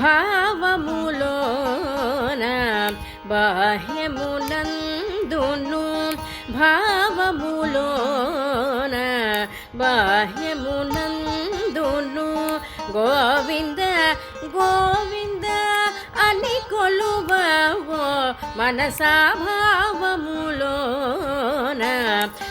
భావములోన బాహ్యమునందును భావములోన బాహ్యమునందును. గోవింద గోవింద అని కొలువో మనసా భావములోన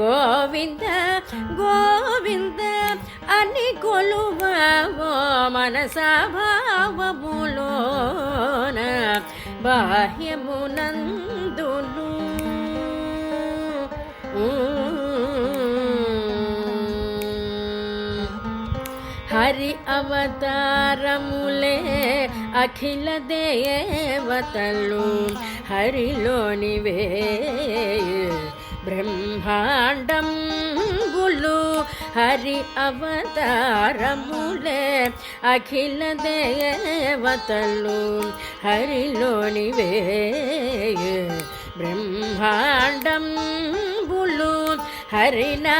గోవింద గోవింద అని కొలువో మనసభావములోన బాహ్యమునందును. హరి అవతారములే అఖిల దేవతలు హరిలోనివే బ్రహ్మాండం గులు హరి అవతారములే అఖిల దేవతలు హరిలోనివే బ్రహ్మాండం బులు హరినామములే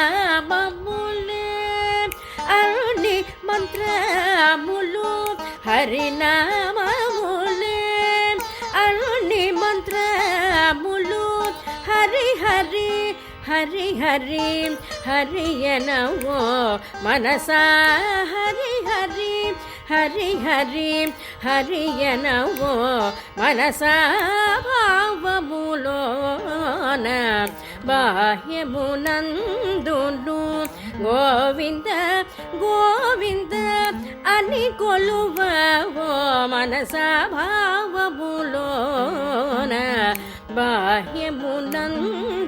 అరుణి మంత్రములు హరినామములే అరుణి మంత్రములు హరి హరి హరి హరి హరియనవో మనసా హరి హరి హరి హరి హరియనవో మనసా భావములోన బాహ్యమునందును గోవింద గోవింద అని కొలువవో మనసా భావములోన బాహ్యమునందును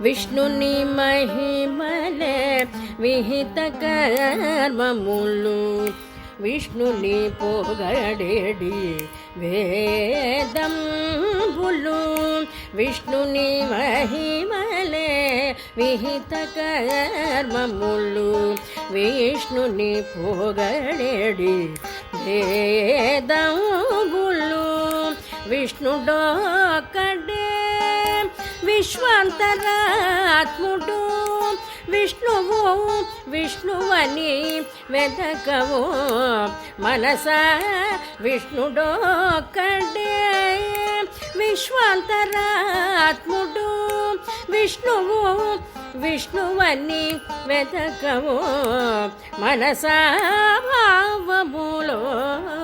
విష్ణుని మహిమల విహిత కర్మములు. విష్ణుని పొగడేడి వేదంబులు. విష్ణుని మహిమలే విహిత కర్మములు. విష్ణుని పొగడేడి వేదం విష్ణుడోకడే విశ్వాంతరాత్ముడు. విష్ణువు విష్ణువని వెతకవు మనస. విష్ణుడోకడే విశ్వాంతరాత్ముడు. విష్ణువు విష్ణువని వెతకవు మనసా. భావములోన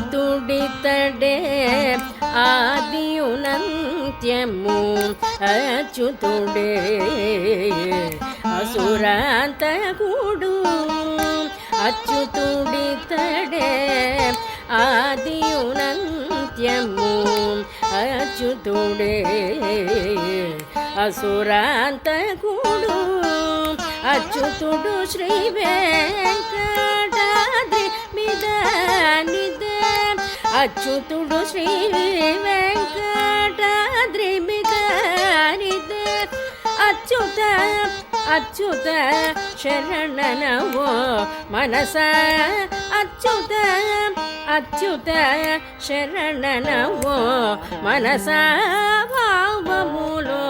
అచ్యుతుడితడే ఆదియునంత్యము అచ్యుతుడే అసురాంతకుడు అచ్యుతుడితడే ఆదియునంత్యము అచ్యుతుడే అసురాంతకుడు అచ్యుతుడు శ్రీ వెంకటాద్రి మీద ಅಚ್ಯುತುಡು ಶ್ರೀ ವೆಂಕಟಾದ್ರಿಮಿಕಾರಿತ ಅಚ್ಯುತ ಅಚ್ಯುತ ಶರಣನವೋ ಮನಸ ಅಚ್ಯುತ ಅಚ್ಯುತ ಶರಣನವೋ ಮನಸ ಭಾವ ಮೂಲೋ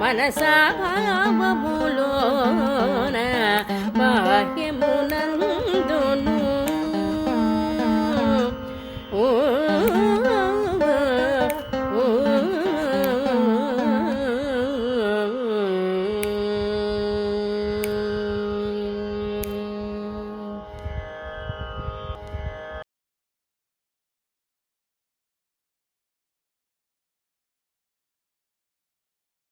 మనసా బాహ్యమునందును. ఓ